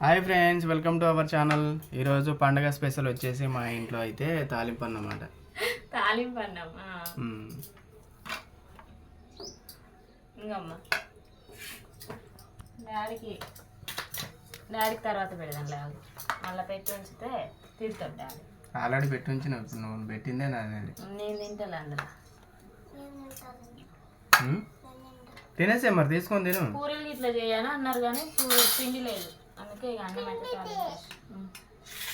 Hi friends welcome to our channel. ఈరోజు పండగ special వచ్చేసి మా ఇంట్లో అయితే తాలింపు అన్నమాట తాలింపు అన్నం. ఇంకమ్మ డాడీకి డాడీకి తర్వాత పెడదాం లేదు మళ్ళీ పెట్టి ఉంచితే తిడతాడు డాడీ. ఆల్రెడీ పెట్టి ఉంచిన నువ్వు పెట్టిందే నాది అది. నేను తింటాను అందులో? తినేసే మరి తీసుకొని తిను. పూరీలు ఇట్లా చేయని అన్నారు కానీ పిండి లేదు. అందుకే ఇక అన్నం అయితే.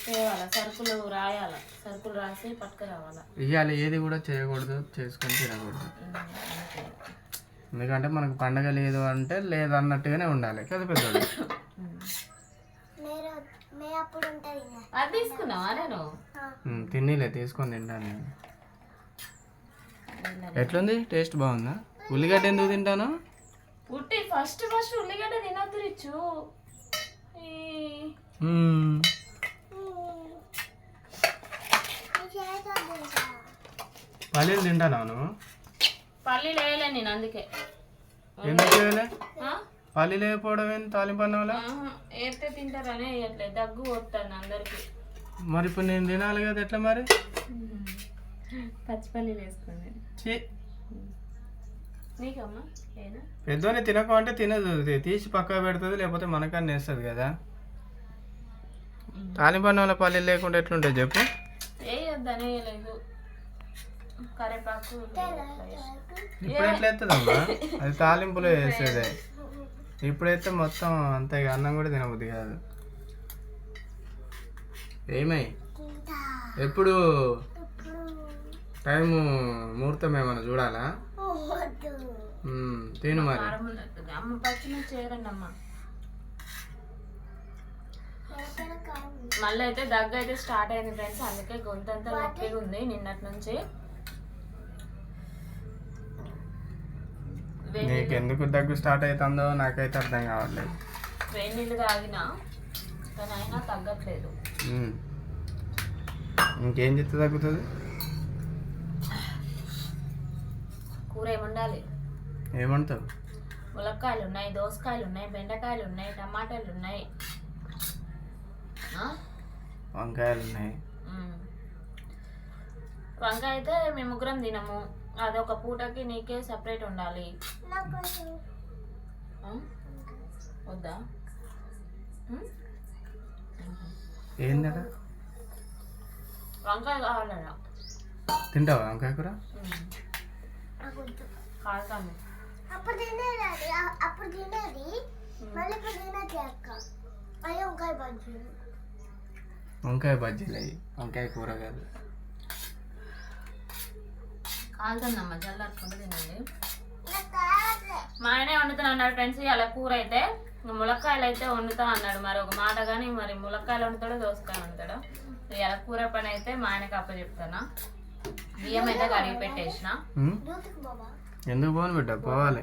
తేవాలా? సరుకులు రాయాలా? సరుకులు రాసి పట్టుకురావాలా ఇవాళ ఏది కూడా చేయకూడదు చేసుకొని తినకూడదు. ఎందుకంటే మనకు పండగ లేదు అంటే లేదు అన్నట్టుగానే ఉండాలి కదా పెద్దోడు ఉంటుంది అది తీసుకున్నావా నేను? తీసుకొని తింటాను నేను. ఎట్లుంది? టేస్ట్ బాగుందా? ఉల్లిగడ్డ ఎందుకు తింటాను? ఉట్టి ఫస్ట్ ఫస్ట్ ఉల్లిగడ్డ తినొద్దు రిచ్చు. పల్లీలు తింటానా నువ్వు పల్లీలు వేయలే నేను అందుకే. ఎందుకు చేయలే ఆ? పల్లీలు వేయకపోవడం ఏంది? తాలింపు అన్నంలో వేస్తే తింటారని వేయట్లేదు దగ్గు వస్తాను అందరికి. మరి ఇప్పుడు నేను తినాలి కదా ఎట్లా మరి? పచ్చిపల్లీలు ఏనా? పెద్దోని తినకు అంటే తినదు తీసి పక్కకు పెడుతుంది లేకపోతే మనకన్నా వేస్తుంది కదా. తాలింపు అన్నంలో పల్లీలు లేకుండా ఎట్లుంటుంది చెప్పు? ఇప్పుడు ఎట్లా ఎత్తుందమ్మా అది తాలింపులో వేసేదే. ఇప్పుడైతే మొత్తం అంత అన్నం కూడా తినబుద్ది కాదు. ఏమై? ఎప్పుడు? టైము ముహూర్తం ఏమన్నా చూడాలా? తిను మరి. మళ్ళీ అయితే దగ్గు అయితే స్టార్ట్ అయింది ఫ్రెండ్స్ అందుకే గొంతు అంతా నొప్పిగా ఉంది నిన్నటి నుంచి. నీకు ఎందుకు దగ్గు స్టార్ట్ అవుతుందో నాకైతే అర్థం కావట్లేదు. వేడి నీళ్ళు తాగినా కానీ అయినా తగ్గట్లేదు. ఇంకేం చెప్తే తగ్గుతుంది? కూర ఏముండాలి ఏమంటావు ములక్కాయలు ఉన్నాయి దోసకాయలు ఉన్నాయి బెండకాయలు ఉన్నాయి టమాటాలు ఉన్నాయి? వంకాయలు ఉన్నాయి. వంకాయ అయితే మేము ముగ్గురం తినము. అదొక పూటకి నీకే సపరేట్ ఉండాలి? వద్దా? ఏందట వంకాయ కావాలరా తింటావా వంకాయ కూర? కాల్తాను అప్పుడు తినేది అది. అప్పుడు తినేది. మళ్ళీ ఇప్పుడు తినట్లే అక్క. అయ్యో వంకాయ బజ్జీ వంకాయ బజ్జీలు అయ్యి. వంకాయ కూర కాదు కాలుతుందమ్మా జల్లాడుకుంటూ తినండి. నాకు కావట్లే మా ఆయనే వండుతా అన్నాడు ఫ్రెండ్స్ అలా కూర అయితే. ములక్కాయలు అయితే వండుతా అన్నాడు. మరి ఒక మాట కానీ మరి ములక్కాయలు వండుతాడో దోసకాయ వండుతాడో. ఇలా కూర పని అయితే మా ఆయనకి అప్ప చెప్తానా బియ్యం అయితే కడిగి పెట్టేసిన. మ్మ్? దూతుకు బాబా ఎందుకు పోను బిడ్డ? పోవాలి.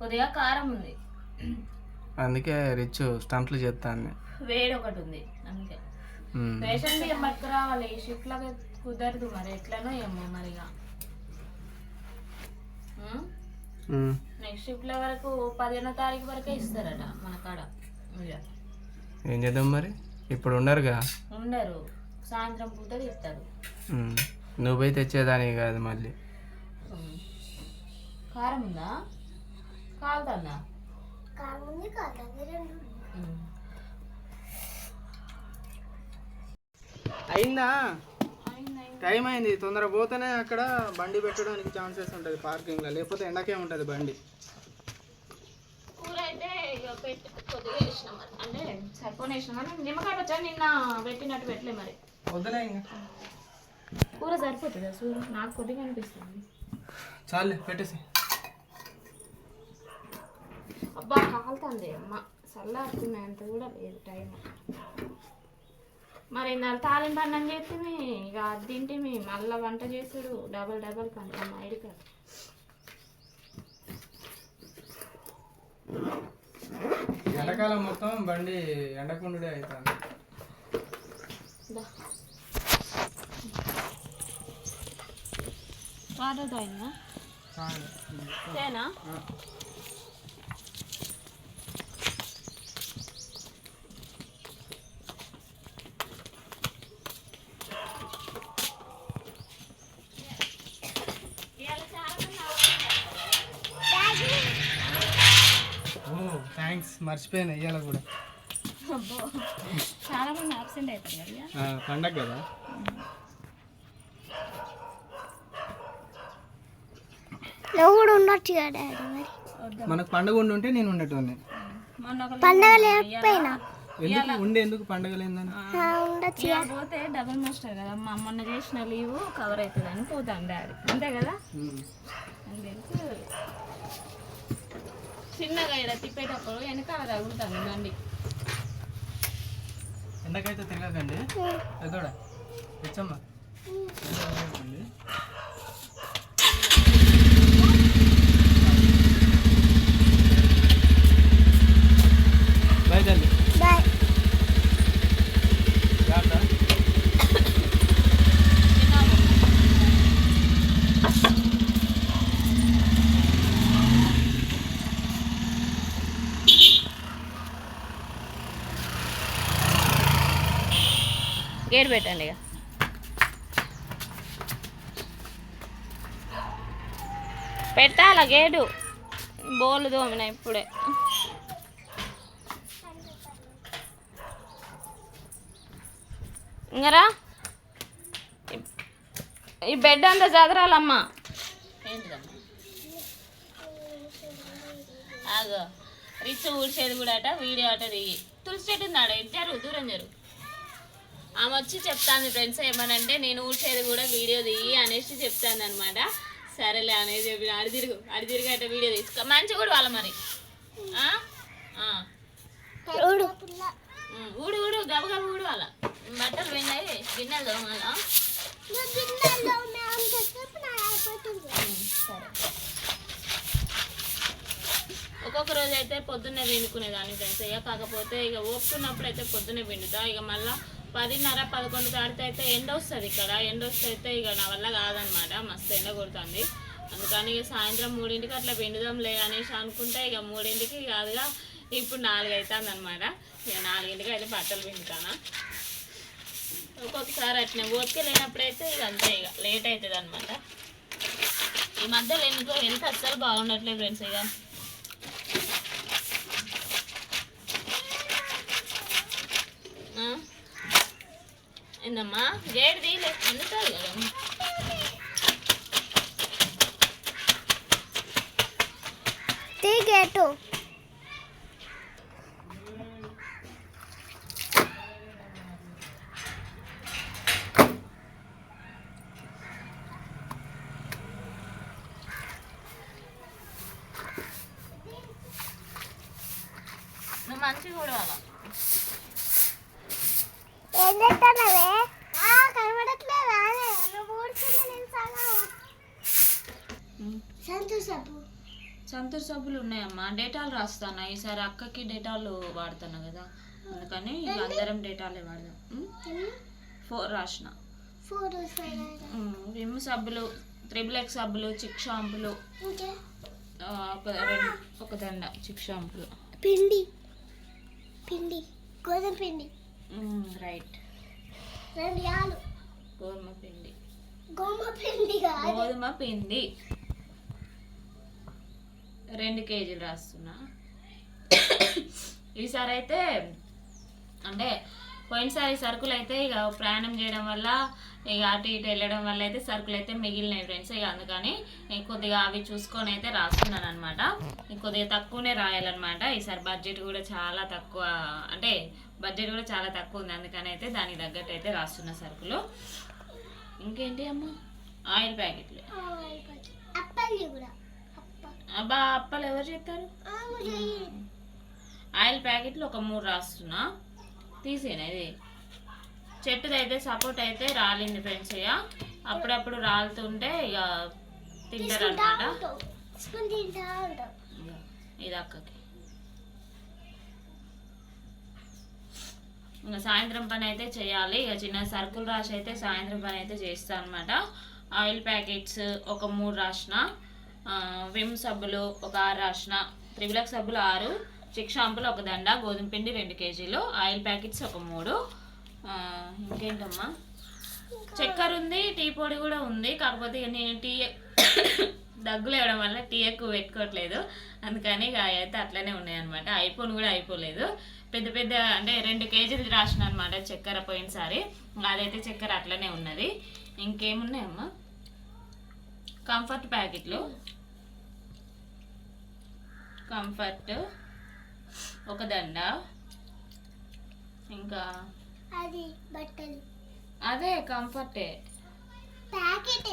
కొద్దిగా కారం ఉంది. అందుకే రిచ్ స్టంట్లు చేస్తాను వేడి ఒకటి ఉంది అందుకే. రేషన్ బియ్యం పట్టుకురావాలి? షిఫ్ట్ లాగా కుదరదు మరి ఎట్లనో ఏమో మ్మ్. నెక్స్ట్ షిఫ్ట్ల వరకు పదిహేనో తారీఖు వరకే ఇస్తారట మన కాడ ఏం చేద్దాం మరి? ఇప్పుడు ఉండరుగా? ఉండరు సాయంత్రం పూట ఇస్తారు మ్మ్. నువ్వు పోయి తెచ్చేదానికి కాదు మళ్ళీ. కారం ఉందా? కాలుతుందా? అయిందా? టైం అయింది. తొందర పోతేనే అక్కడ బండి పెట్టడానికి ఛాన్సెస్ ఉంటుంది పార్కింగ్లో. లేకపోతే ఎండకే ఉంటుంది బండి? కూర సరిపోతుందా? నాకు కొద్దిగా అనిపిస్తుంది. చాలే పెట్టేసి అబ్బా కాలుతుంది. అమ్మ చల్లారుతున్నాయి అంత కూడా లేదు టైం మరి నాలుగు తాలింపు అన్నం చేస్తే ఇక అది తింటే మళ్ళీ వంట చేసుడు డబల్ డబల్ పంట మా కార్డు ఎండాకాలం మొత్తం బండి ఎండకుండుడే అవుతుంది దా. వాటర్ తాగినా. తేనా ఆ. థ్యాంక్స్ మర్చిపోయాను ఇవాళ కూడా. అబ్బో చాలా మంది అవుతారు పండగ కదా? కూడా ఉండొచ్చు కదా. మనకు పండగ ఉండి ఉంటే నేను ఉండేటోని పండగ లేకపోయినా? ఎందుకు? ఉండే ఎందుకు పండగ లేదని పోతే డబుల్ మాస్టర్ కదా. మా మొన్న చేసిన లీవ్ కవర్ అవుతుంది అని పోతాను డాడీ. అంతే కదా? చిన్నగా ఇలా తిప్పేటప్పుడు వెనకాల తగులుతాను బండి. ఎండకైతే తిరగకండి. పెద్దోడా తెచ్చమ్మా బాయ్ తల్లి బాయ్ జాగ్రత్త ఏడు పెట్టండి ఇక. పెట్టాల గేటు? బోలు దోమిన ఇప్పుడే. ఇంగరా ఈ బెడ్ అంతా చదరాలమ్మా. ఆగో. రిచ్ ఊడ్చేది కూడా అట వీడియో అట దిగి. తులసి చెట్టు ఉందాడ దూరం జరుగు ఆమె వచ్చి చెప్తాను ఫ్రెండ్స్ ఏమనంటే నేను ఊడ్చేది కూడా వీడియో దిగి అనేసి చెప్తాను అనమాట సరేలే అనేది చెప్పిన అడి తిరుగు అడి తిరిగి అట్ట వీడియో తీసుకో. మంచి కూడా వాళ్ళ మరి. ఊడు. ఊడు గబగబ ఊడు వాళ్ళ బట్టలు పోయినాయి గిన్నెలు సరే. ఒక్కొక్క రోజు అయితే పొద్దున్నే పిండుకునేదాన్ని ఫ్రెండ్స్. ఇక కాకపోతే ఇక ఓపుకున్నప్పుడు అయితే పొద్దున్నే పిండుతా ఇక మళ్ళా పదిన్నర పదకొండు దాటితే అయితే ఎండ వస్తుంది ఇక్కడ. ఎండ వస్తే అయితే ఇక నా వల్ల కాదనమాట. మస్తు ఎండ కొడుతుంది. అందుకని ఇక సాయంత్రం మూడింటికి అట్లా పిండుదాంలే అనేసి అనుకుంటే ఇక మూడింటికి కాదుగా ఇప్పుడు నాలుగు అవుతుంది అనమాట ఇక నాలుగింటికి అయితే బట్టలు పిండుతానా ఒక్కొక్కసారి అట్నే ఓపిక లేనప్పుడైతే ఇక అంతే ఇక లేట్ అవుతుంది అనమాట ఈ మధ్యలో ఎందుకో హెల్త్ అస్సలు బాగుండట్లేదు ఫ్రెండ్స్ ఇక ఆ? ఏందమ్మా గేట్ తీయలే అందుతుంది కదా తీగేటు నువ్వు మంచిగా కూడా ఏం చేస్తున్నావే ఆ, కనబడట్లేదా నువ్వు ఊడుకున్నా నేను సగం సంతోషపు. సంతూర్ సబ్బులు ఉన్నాయమ్మా. డేటాలు రాస్తాను ఈసారి అక్కకి డేటాలు వాడుతాను కదా. అందుకని అందరం డేటాలే వాడదాం? ఫోర్ రాసిన. విమ్ సబ్బులు త్రిబుల్ ఎక్స్ సబ్బులు చిక్ షాంపులు. ఒక దండ చిక్ షాంపులు. పిండి. పిండి. గోధుమ పిండి. రైట్. రెండు యాలు. గోధుమ పిండి. గోమ పిండి గోధుమ పిండి. రెండు కేజీలు రాస్తున్నా. ఈసారి అయితే అంటే పోయినసారి సరుకులు అయితే ఇక ప్రయాణం చేయడం వల్ల ఇక అటు ఇటు వెళ్ళడం వల్ల అయితే సరుకులు అయితే మిగిలినాయి ఫ్రెండ్స్. ఇక అందుకని కొద్దిగా అవి చూసుకొని అయితే రాస్తున్నాను అనమాట కొద్దిగా తక్కువనే రాయాలన్నమాట. ఈసారి బడ్జెట్ కూడా చాలా తక్కువ అంటే బడ్జెట్ కూడా చాలా తక్కువ ఉంది. అందుకని అయితే దానికి తగ్గట్టు అయితే రాస్తున్న సరుకులు. ఇంకేంటి అమ్మ? ఆయిల్ ప్యాకెట్లు. కూడా. అబ్బా అప్పలు ఎవరు చెయ్యి ఆయిల్ ప్యాకెట్లు ఒక మూడు రాస్తున్నా. తీసేనా ఇది? చెట్టుది అయితే సపోర్ట్ అయితే రాలింది ఫ్రెండ్స్ ఇక అప్పుడప్పుడు రాలుతుంటే ఇక తింటారు అనమాట ఇది అక్కకి. ఇంకా సాయంత్రం పని అయితే చేయాలి. ఇక చిన్న సరుకులు రాసి అయితే సాయంత్రం పని అయితే చేస్తాను అనమాట ఆయిల్ ప్యాకెట్స్ ఒక మూడు రాసిన. విమ్ సబ్బులు ఒక ఆరు రాసిన త్రిబులక్ సబ్బులు ఆరు చిక్ షాంపులు ఒక దండ గోధుమ పిండి రెండు కేజీలు ఆయిల్ ప్యాకెట్స్ ఒక మూడు. ఇంకేంటమ్మా? చక్కెర ఉంది టీ పొడి కూడా ఉంది. కాకపోతే నేను టీ దగ్గులు ఇవ్వడం వల్ల టీ ఎక్కువ పెట్టుకోవట్లేదు. అందుకని ఇక అవి అయితే అట్లనే ఉన్నాయి అనమాట ఐఫోన్ కూడా అయిపోలేదు. పెద్ద పెద్ద అంటే రెండు కేజీలు రాసిన అనమాట చక్కెర పోయినసారి. అదైతే చక్కెర అట్లనే ఉన్నది. ఇంకేమున్నాయమ్మా? కంఫర్ట్ ప్యాకెట్లు. కంఫర్ట్ ఒక దండ ఇంకా అది బట్టలు. అదే కంఫర్టే. ప్యాకెట్.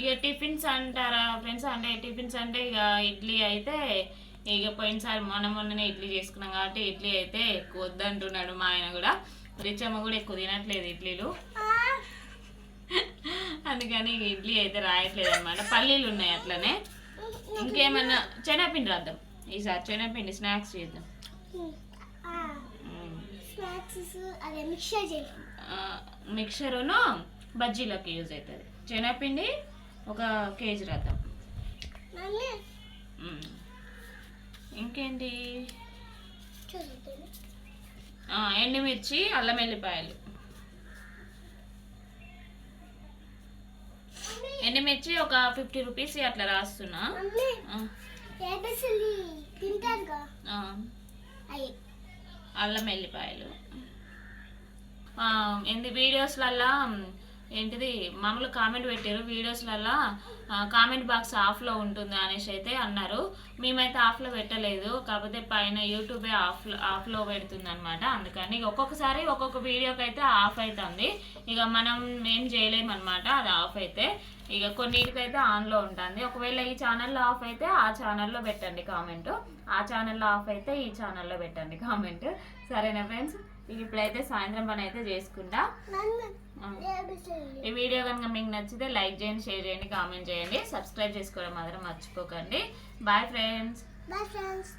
ఇక టిఫిన్స్ అంటారా ఫ్రెండ్స్? అంటే టిఫిన్స్ అంటే ఇక ఇడ్లీ అయితే ఇక పోయినసారి మొన్న మొన్ననే ఇడ్లీ చేసుకున్నాం కాబట్టి ఇడ్లీ అయితే ఎక్కువ వద్దంటున్నాడు మా ఆయన కూడా. రిచమ్మ కూడా ఎక్కువ తినట్లేదు ఇడ్లీలు. అందుకని ఇక ఇడ్లీ అయితే రాయట్లేదు అనమాట పల్లీలు ఉన్నాయి అట్లనే. ఇంకేమన్నా శనగపిండి రాద్దాం. ఈసారి శనగపిండి స్నాక్స్ చేద్దాం మిక్చరును బజ్జీలోకి యూజ్ అవుతుంది. శనగపిండి ఒక కేజీ రాద్దాం. ఇంకేంటి? ఎండుమిర్చి అల్లం వెల్లిపాయలు ఎండుమిర్చి ఒక ఫిఫ్టీ రూపీస్ అట్లా రాస్తున్నా మమ్మీ ఆ, ఏబిసిలి తింటారుగా ఆ, అయ్యి అల్లం వెల్లిపాయలు. ఏంది వీడియోస్లల్లా ఏంటిది మామూలు కామెంట్ పెట్టారు వీడియోస్లలో కామెంట్ బాక్స్ ఆఫ్లో ఉంటుంది అనేసి అయితే అన్నారు. మేమైతే ఆఫ్లో పెట్టలేదు కాకపోతే పైన యూట్యూబే ఆఫ్లో ఆఫ్లో పెడుతుంది అనమాట అందుకని ఒక్కొక్కసారి ఒక్కొక్క వీడియోకి అయితే ఆఫ్ అవుతుంది ఇక మనం ఏం చేయలేము అనమాట అది ఆఫ్ అయితే. ఇక కొన్నిటికైతే ఆన్లో ఉంటుంది. ఒకవేళ ఈ ఛానల్లో ఆఫ్ అయితే ఆ ఛానల్లో పెట్టండి కామెంట్. ఆ ఛానల్లో ఆఫ్ అయితే ఈ ఛానల్లో పెట్టండి కామెంట్. సరేనా ఫ్రెండ్స్? ఇప్పుడైతే సాయంత్రం పని అయితే చేసుకుంటా ఈ వీడియో కనుక మీకు నచ్చితే లైక్ చేయండి షేర్ చేయండి కామెంట్ చేయండి. సబ్స్క్రైబ్ చేసుకోవడం మాత్రం మర్చిపోకండి. Bye friends bye friends